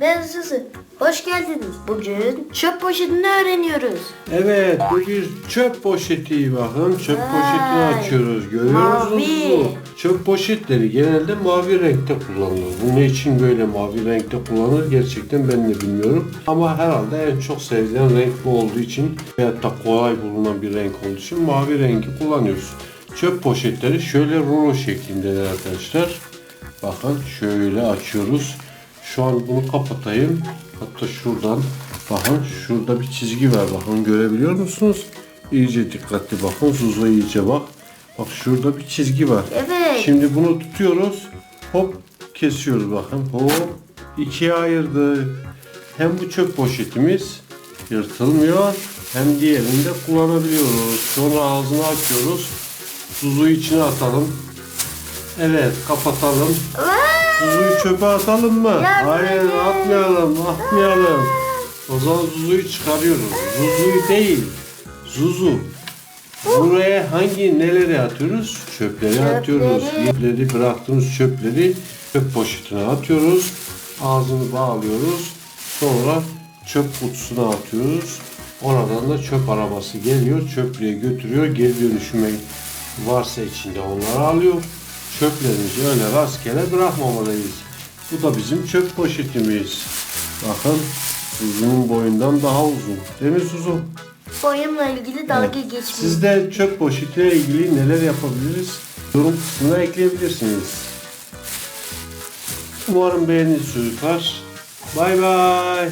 Ben Suzu. Hoş geldiniz. Bugün çöp poşetini öğreniyoruz. Evet bu bir çöp poşeti bakın çöp Vay. poşetini açıyoruz görüyor Mavi. musunuz? Çöp poşetleri genelde mavi renkte kullanılır. Bu ne için böyle mavi renkte kullanılır gerçekten ben de bilmiyorum. Ama herhalde en çok sevilen renk bu olduğu için veyahut da kolay bulunan bir renk olduğu için mavi rengi kullanıyoruz. Çöp poşetleri şöyle rulo şeklindeler arkadaşlar. Bakın şöyle açıyoruz. Şu an bunu kapatayım. Hatta şuradan bakın şurada bir çizgi var. Bakın görebiliyor musunuz? İyice dikkatli bakın. Zuzu iyice bak. Bak şurada bir çizgi var. Evet. Şimdi bunu tutuyoruz. Hop kesiyoruz bakın. Hop ikiye ayırdık. Hem bu çöp poşetimiz yırtılmıyor hem diğerini de kullanabiliyoruz. Sonra ağzını açıyoruz. Tuzu içine atalım. Evet kapatalım. Zuzuyu çöpe atalım mı? Ya Hayır atmayalım atmayalım. O zaman Zuzu'yu çıkarıyoruz. Zuzu'yu değil. Zuzu. Buraya hangi neleri atıyoruz? Çöpleri, Çöpleri. atıyoruz. Yipleri bıraktığımız çöpleri çöp poşetine atıyoruz. Ağzını bağlıyoruz. Sonra çöp kutusuna atıyoruz. Oradan da çöp arabası geliyor. Çöplüğe götürüyor. Geri dönüşüme varsa içinde onları alıyor. Çöplerimizi öyle rastgele bırakmamalıyız. Bu da bizim çöp poşetimiz. Bakın Suzu'nun boyundan daha uzun. Değil mi Suzu? Boyumla ilgili dalga Evet. geçmeyin. Siz de çöp poşetiyle ilgili neler yapabiliriz? Yorum kısmına ekleyebilirsiniz. Umarım beğenirsiniz çocuklar. Bay bay.